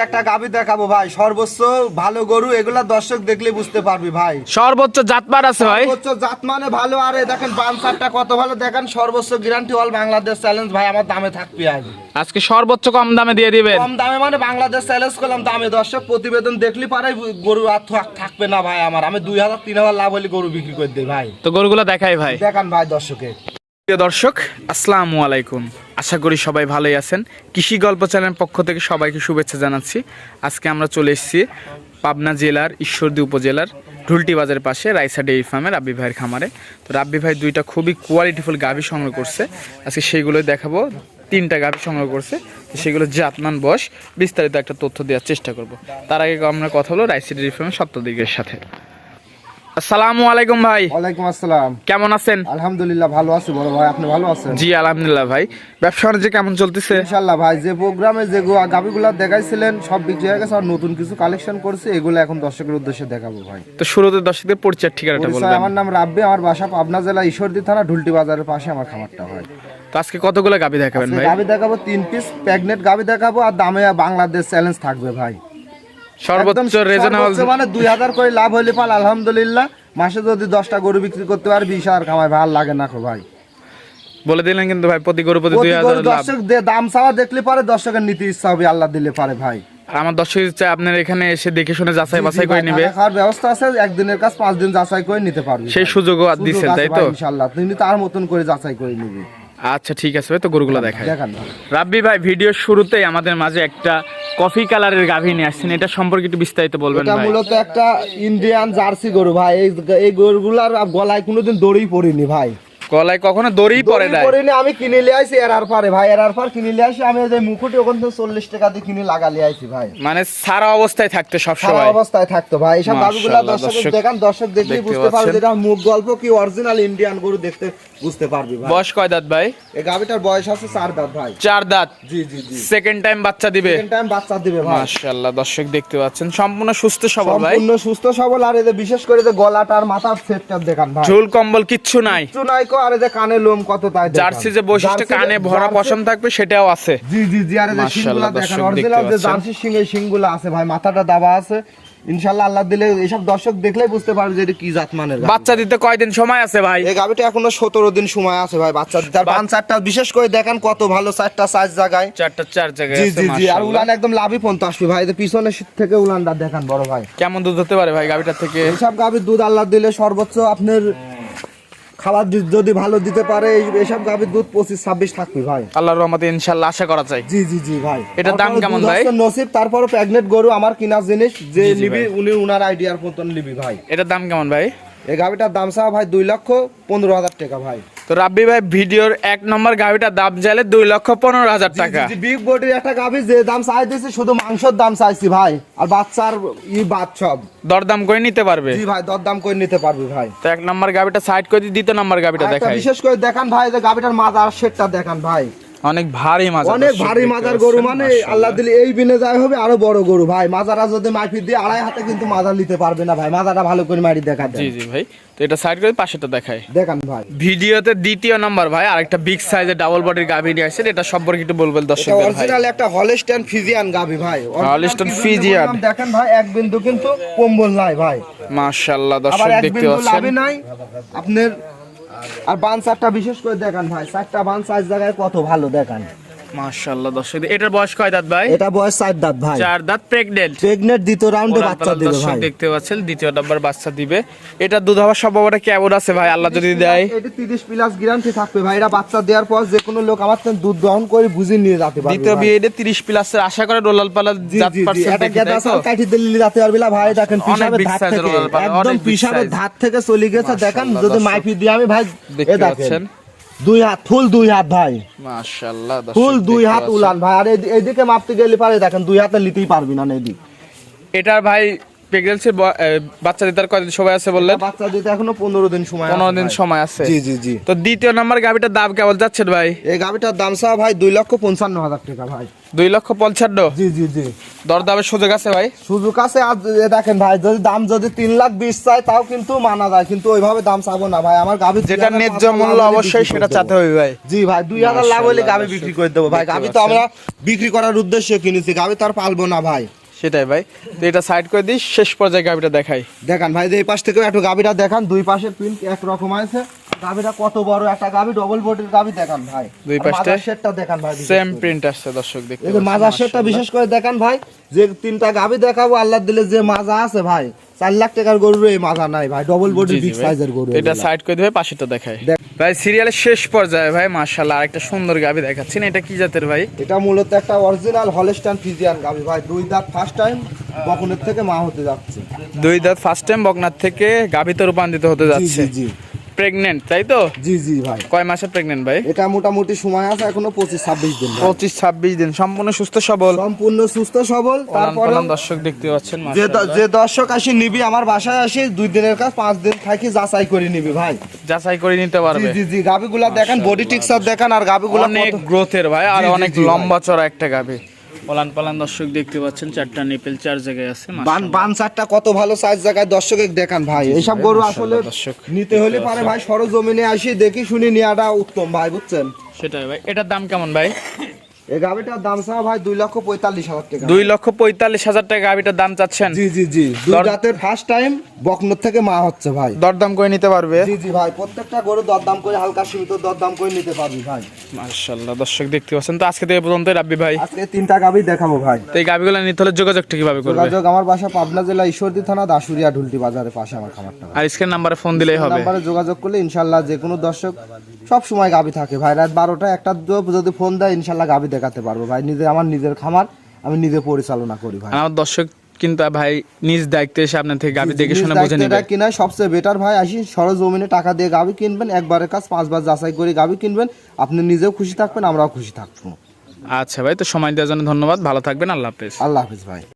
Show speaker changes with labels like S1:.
S1: একটা গাবি দেখাবো ভাই। সর্বোচ্চ ভালো গরু এগুলা দর্শক দেখলে বুঝতে পারবি ভাই।
S2: সর্বোচ্চ জাতপার আছে ভাই।
S1: সর্বোচ্চ জাত মানে ভালো আরে দেখেন বানসারটা কত ভালো। দেখেন সর্বোচ্চ গ্যারান্টি অল বাংলাদেশ চ্যালেঞ্জ ভাই আমার দামে থাকবে আজ।
S2: আজকে সর্বোচ্চ কম দামে দিয়ে দিবেন।
S1: কম দামে মানে বাংলাদেশ চ্যালেঞ্জ করলাম দামে। দর্শক প্রতিবেদন দেখলি পারে গরু আর থাক- থাকবে না ভাই আমার। আমি দুই হাজার তিন হাজার লাভ হলে গরু বিক্রি করে দিই ভাই।
S2: তো গরুগুলো দেখাই ভাই।
S1: দেখান ভাই দর্শকে
S2: প্রিয় দর্শক, আসসালামু আলাইকুম। আশা করি সবাই ভালোই আছেন। কৃষি গল্প চ্যানেলের পক্ষ থেকে সবাইকে শুভেচ্ছা জানাচ্ছি। আজকে আমরা চলে এসেছি পাবনা জেলার ঈশ্বরদী উপজেলার ঢুলটি বাজারের পাশে রাইসা ডেইরি ফার্মের রাব্বি ভাইয়ের খামারে। তো রাব্বি ভাই দুইটা খুবই কোয়ালিটিফুল গাভী সংগ্রহ করছে। আজকে সেইগুলোই দেখাবো। তিনটা গাভী সংগ্রহ করছে। সেগুলো জাতমান, বয়স বিস্তারিত একটা তথ্য দেওয়ার চেষ্টা করব। তার আগে আমরা কথা হলো রাইসা ডেইরি ফার্মের সাথে। আসসালামু আলাইকুম ভাই।
S1: ওয়ালাইকুম আসসালাম।
S2: কেমন আছেন?
S1: আলহামদুলিল্লাহ ভালো আছি বড় ভাই। আপনি ভালো আছেন?
S2: জি আলহামদুলিল্লাহ ভাই। ব্যবসা বাণিজ্য কেমন চলতেছে?
S1: ইনশাল্লাহ ভাই যে প্রোগ্রামে যে গাবিগুলা দেখাইছিলেন সব বিক্রি হয়ে গেছে আর নতুন কিছু কালেকশন করছে এগুলো এখন দর্শকের উদ্দেশ্যে দেখাবো ভাই।
S2: তো শুরুতে দর্শকদের পরিচয় ঠিকানাটা বলবেন।
S1: আমার নাম রাব্বি আমার বাসা পাবনা জেলা ঈশ্বরদী থানা ঢুলটি বাজারের পাশে আমার খামারটা হয়
S2: তো আজকে কতগুলো গাবি দেখাবেন ভাই?
S1: গাবি দেখাবো তিন পিস প্রেগনেন্ট গাবি দেখাবো আর দামে বাংলাদেশ চ্যালেঞ্জ থাকবে ভাই।
S2: সর্বোচ্চ রিজনেবল
S1: মানে দুই হাজার করে লাভ হইলে পাল আলহামদুলিল্লাহ। মাসে যদি দশটা গরু বিক্রি করতে পারে বিশ হাজার কামাই ভাই লাগে না ভাই।
S2: বলে দিলেন কিন্তু ভাই প্রতি গরু প্রতি দুই
S1: প্রতি
S2: হাজার
S1: গরু
S2: লাভ।
S1: দর্শক দাম চাওয়া দেখলে পারে দর্শকের নীতি ইচ্ছা হবে আল্লাহ দিলে পারে ভাই।
S2: আমার দর্শক চাই আপনার এখানে এসে দেখে শুনে যাচাই বাছাই করে নিবে।
S1: খাওয়ার ব্যবস্থা আছে একদিনের কাজ পাঁচ দিন যাচাই করে নিতে পারবি
S2: সেই। সুযোগও আর
S1: আছে
S2: তাই তো?
S1: ইনশাল্লাহ তুমি তার মতন করে যাচাই করে নিবি।
S2: আচ্ছা ঠিক আছে ভাই তো গরুগুলো দেখাই।
S1: দেখান
S2: রাব্বি ভাই ভিডিওর শুরুতেই আমাদের মাঝে একটা কফি কালারের গাভী নিয়ে আসছেন এটা সম্পর্কে একটু বিস্তারিত বলবেন
S1: এটা মূলত একটা ইন্ডিয়ান জার্সি গরু ভাই। এই এই গরুগুলার গলায় কোনোদিন দড়ি পরিনি ভাই।
S2: গলায় কখনো দড়ি পরে
S1: দড়ি
S2: নাই।
S1: পড়িনি আমি কিনে লিয়ে আইছি এরার পারে ভাই এরার পার কিনে লিয়ে আসি আমি এই যে মুকুটি ওখান থেকে চল্লিশ টাকা দিয়ে কিনে লাগা লিয়ে আইছি ভাই।
S2: মানে সারা অবস্থায় থাকতে সব সময়।
S1: সারা অবস্থায় থাকতো ভাই। গাছগুলা
S2: মাশাআল্লাহ,
S1: দর্শক দেখান দর্শক দেখলে বুঝতে পারবে। যেটা মুখ গল্প কি অরিজিনাল ইন্ডিয়ান গরু দেখতে বুঝতে পারবি ভাই।
S2: বয়স কয় দাঁত ভাই?
S1: এই গাভিটার বয়স আছে চার দাঁত ভাই।
S2: চার দাঁত?
S1: জি জি জি।
S2: সেকেন্ড টাইম বাচ্চা দিবে?
S1: সেকেন্ড টাইম বাচ্চা দিবে ভাই।
S2: মাশাআল্লাহ দর্শক দেখতে পাচ্ছেন। সম্পূর্ণ সুস্থ সবল ভাই।
S1: সম্পূর্ণ সুস্থ সবল আর এদের বিশেষ করে যে গলাটা আর মাথার সেটটা দেখান ভাই।
S2: ঝুল কম্বল কিচ্ছু নাই।
S1: কিচ্ছু নাই আর এদের কানে লোম কত তাই
S2: জার্সি যে বৈশিষ্ট্য কানে ভরা পশম থাকবে সেটাও আছে।
S1: জি জি জি আর শিংগুলা দেখেন অরিজিনাল যে জার্সি শিংগুলা আছে ভাই মাথাটা দাবা আছে। ইনশাআল্লাহ আল্লাহ দিলে এসব দর্শক দেখলেই বুঝতে পারবে যে এটা কি জাত মানের
S2: বাচ্চা দিতে কয়দিন সময় আছে ভাই?
S1: এই গাভিটা এখনও সতেরো দিন সময় আছে ভাই বাচ্চা দিতে। আর পাঁচ চারটা বিশেষ করে দেখেন কত ভালো চারটা চার জায়গায়।
S2: চারটা চার জায়গায়
S1: জি জি জি আর উলান একদম লাভই পন্ত আসবে ভাই এদের পিছনের শীত থেকে উলানটা দেখান বড় ভাই।
S2: কেমন দুধ হতে পারে ভাই গাভিটার থেকে?
S1: এইসব গাভির দুধ আল্লাহ দিলে সর্বোচ্চ আপনার খাবার যদি ভালো দিতে পারে এসব গাভির দুধ পঁচিশ ছাব্বিশ থাকবে ভাই।
S2: আল্লাহ রহমতে ইনশাল্লাহ আশা করা যায়।
S1: জি জি জি ভাই।
S2: এটার দাম কেমন ভাই?
S1: নসিব তারপর প্রেগনেন্ট গরু আমার কিনা জিনিস যে নিবি উনি উনার আইডিয়ার মতন নিবি ভাই।
S2: এটার দাম কেমন ভাই?
S1: এই গাভিটার দাম চাওয়া ভাই দুই লক্ষ পনেরো হাজার টাকা ভাই।
S2: তো রাব্বি ভাই ভিডিওর এক নম্বর গাভিটার দাম চাইলে দুই লক্ষ পনেরো হাজার টাকা।
S1: বিগ বডির একটা গাভি যে দাম চাই দিয়েছি শুধু মাংসের দাম চাইছি ভাই আর বাচ্চার ই বাদ সব।
S2: দরদাম করে নিতে পারবে?
S1: জি ভাই দর দাম করে নিতে পারবে ভাই।
S2: তো এক নম্বর গাভিটা সাইড করে দ্বিতীয় নম্বর গাভিটা দেখাই।
S1: বিশেষ করে দেখান ভাই যে গাভিটার মাজার সেটটা দেখান ভাই।
S2: অনেক ভারী মাছ
S1: অনেক ভারী মাজার গরু মানে আল্লাহ দিলে এই বিনে যায় হবে আরও বড় গরু। ভাই মাজারা যদি মাইফি দিয়ে আড়াই হাতে কিন্তু মাজার নিতে পারবে না ভাই। মাজারটা ভালো করে মারি দেখা
S2: জি জি ভাই। তো এটা সাইড করে পাশেটা
S1: দেখান ভাই।
S2: ভিডিওতে দ্বিতীয় নাম্বার ভাই। আরেকটা বিগ সাইজের ডাবল বডির গাভি নিয়ে আসছেন। এটা সম্পর্কে একটু বলবেন
S1: এটা
S2: দর্শকদের ভাই।
S1: অরিজিনাল একটা হলস্টাইন ফিজিয়ান গাবি ভাই।
S2: হলস্টাইন।
S1: বললাম, দেখেন ভাই। এক বিন্দু কিন্তু কম্বল নাই ভাই।
S2: মাশাআল্লাহ দর্শক দেখতে পাচ্ছেন।
S1: আপনার আর বান চারটা বিশেষ করে দেখান ভাই চারটা বান সাইজ জায়গায় কত ভালো দেখান।
S2: মাশাআল্লাহ দর্শক এটার বয়স কয় দাঁত ভাই?
S1: এটা বয়স চার দাঁত ভাই।
S2: চার দাঁত প্রেগনেন্ট
S1: প্রেগনেন্ট দ্বিতীয় রাউন্ডে বাচ্চা দিবে
S2: দর্শক
S1: ভাই।
S2: দেখতে পাচ্ছেন দ্বিতীয় নাম্বার বাচ্চা দিবে। এটা দুধ হওয়ার সম্ভাবনা কেমন আছে ভাই? আল্লাহ যদি দেয়।
S1: এটা 30 প্লাস গ্যারান্টি থাকবে ভাই। এটা বাচ্চা দেওয়ার পর যে কোনো লোক আমার থেকে দুধ গ্রহণ করে বুঝে নিয়ে যেতে পারবে
S2: দ্বিতীয়। বিয়ে তিরিশ প্লাসের আশা করে রোলাল পালা জাত
S1: এটা গেদা? সাল কাঠি দিল্লি যাতে পারবে না ভাই দেখেন
S2: big
S1: ধার থেকে। একদম। ধার থেকে চলে গেছে। দেখেন যদি। মাইপি দিয়ে আমি ভাই
S2: দেখতে
S1: এ দেখেন। দুই হাত ফুল দুই হাত ভাই।
S2: মাশাআল্লাহ
S1: ফুল দুই হাত। উলান ভাই। আর এই- এইদিকে মাপতে গেলে পারে দেখেন দুই হাতে নিতেই পারবি না এদিক।
S2: এটার ভাই প্রেগনেন্সির বাচ্চা দিতে আর কয়দিন সময় আছে বললেন?
S1: বাচ্চা দিতে এখনও পনেরো দিন সময়
S2: পনেরো দিন সময় আছে।
S1: জি জি জি।
S2: তো দ্বিতীয় নাম্বার গাভিটার দাম কেমন যাচ্ছেন ভাই?
S1: এই গাভিটার দাম চা ভাই দুই লক্ষ পঞ্চান্ন হাজার টাকা ভাই।
S2: দুই লক্ষ পঞ্চান্ন?
S1: জি জি জি।
S2: দরদামের সুযোগ আছে ভাই?
S1: সুযোগ আছে আর দেখেন ভাই যদি দাম যদি তিন লাখ বিশ চাই তাও কিন্তু মানা যায় কিন্তু ওইভাবে দাম চাবো না ভাই। আমার গাভি
S2: যেটা ন্যায্য মূল্য অবশ্যই সেটা চাতে হবে। ভাই।
S1: জি ভাই দুই হাজার লাভ হলে গাভি বিক্রি করে দেবো ভাই। গাভি তো আমরা বিক্রি করার উদ্দেশ্যে কিনেছি গাভি তো আর পালবো না ভাই।
S2: সেটাই ভাই। তো এটা সাইড করে দিই শেষ পর্যায়ে গাভিটা দেখাই।
S1: দেখান ভাই এই পাশ থেকেও একটু গাভিটা দেখান দুই পাশের প্রিন্ট এক রকম আছে। গাভিটা কত বড় একটা গাভি ডবল বডির গাভি দেখান ভাই।
S2: দুই পাশটায়
S1: মাজার দেখান ভাই
S2: সেম প্রিন্ট আসছে দর্শক দেখতে
S1: এই যে মাজার শেডটা বিশেষ করে দেখান ভাই যে তিনটা গাভি দেখাবো আল্লাহ দিলে যে মাজা আছে ভাই চার লাখ টাকার গরুর এই মাজা নাই ভাই ডবল বডির বিগ সাইজের গরু
S2: এটা সাইড করে দিবে পাশেরটা দেখাই।
S1: দেখ-
S2: ভাই সিরিয়ালের শেষ পর্যায়ে ভাই মাশাআল্লাহ আরেকটা সুন্দর গাভি দেখাচ্ছেন। এটা কি জাতের ভাই?
S1: এটা মূলত একটা অরিজিনাল হলস্টাইন ফিজিয়ান গাভি ভাই। দুই দাঁত ফার্স্ট টাইম বকনের থেকে মা হতে যাচ্ছে।
S2: দুই দাঁত ফার্স্ট টাইম বকনার থেকে গাভিতে রূপান্তরিত হতে যাচ্ছে।
S1: জি জি।
S2: প্রেগনেন্ট তাই তো?
S1: জি জি ভাই।
S2: কয় মাসের প্রেগনেন্ট ভাই?
S1: এটা মোটামুটি সময় আছে এখনও পঁচিশ ছাব্বিশ দিন।
S2: পঁচিশ ছাব্বিশ দিন সম্পূর্ণ সুস্থ সবল।
S1: সম্পূর্ণ সুস্থ সবল
S2: তারপরে দর্শক দেখতে পাচ্ছেন
S1: যে যে দর্শক আসি নিবি আমার বাসায় আসি দুই দিনের কাজ পাঁচ দিন থাকি যাচাই করে নিবি ভাই।
S2: যাচাই করে নিতে পারবে।
S1: জি জি গাবিগুলা দেখেন বডি টিক্সার দেখেন আর গাবিগুলা
S2: অনেক গ্রোথের ভাই আর অনেক লম্বা চড়া একটা গাভি পলান পালান দর্শক দেখতে পাচ্ছেন চারটা নিপেল চার জায়গায় আছে
S1: বান বান চারটা কত ভালো সাইজ জায়গায় দর্শকে দেখান ভাই। এইসব গরু আসলে
S2: দর্শক।
S1: নিতে হলে পারে ভাই সরজমিনে আসি দেখি শুনি নেওয়াটা উত্তম ভাই বুঝছেন?
S2: সেটাই ভাই এটার দাম কেমন ভাই?
S1: এই গাবিটার দাম চাওয়া ভাই দুই লক্ষ পঁয়তাল্লিশ হাজার টাকা।
S2: দুই লক্ষ পঁয়তাল্লিশ হাজার টাকা গাভিটার দাম চাচ্ছেন?
S1: জি জি জি দুই জাতের ফার্স্ট টাইম বকনোর থেকে মা হচ্ছে ভাই।
S2: দরদাম করে নিতে পারবে?
S1: জি জি ভাই প্রত্যেকটা গরু দরদাম করে হালকা সীমিত দরদাম করে নিতে পারবি ভাই।
S2: মাশাআল্লাহ দর্শক দেখতে পাচ্ছেন তো আজকে থেকে পর্যন্ত রাব্বি ভাই।
S1: আজকে তিনটা গাবি দেখাবো ভাই।
S2: তো এই গাভিগুলো নিতে হলে যোগাযোগটা কীভাবে করবে?
S1: যোগাযোগ আমার বাসা পাবনা জেলা ঈশ্বরদী থানা দাসুরিয়া ঢুলটি বাজারের পাশে আমার খামারটা
S2: আর স্ক্রিন নাম্বারে ফোন দিলেই হবে।
S1: নাম্বারে যোগাযোগ করলে ইনশাল্লাহ যে কোনো দর্শক সব সময় গাবি থাকে ভাই। রাত বারোটা একটা যদি ফোন দেয় ইনশাল্লাহ গাবি দেখাতে পারব ভাই। নিজে আমার নিজের খামার আমি নিজে পরিচালনা করি ভাই।
S2: আমার দর্শক কিন্তু ভাই নিজ দায়িত্বে এসে আপনার থেকে গাভি দেখে শুনে বুঝে নেবে।
S1: কিনা সবচেয়ে বেটার ভাই আসি সরজমিনে টাকা দিয়ে গাবি কিনবেন একবারের কাজ পাঁচবার যাচাই করে গাবি কিনবেন। আপনি নিজেও খুশি থাকবেন আমরাও খুশি থাকব।
S2: আচ্ছা ভাই তো সময় দেওয়ার জন্য ধন্যবাদ ভালো থাকবেন আল্লাহ হাফেজ।
S1: আল্লাহ হাফিজ ভাই।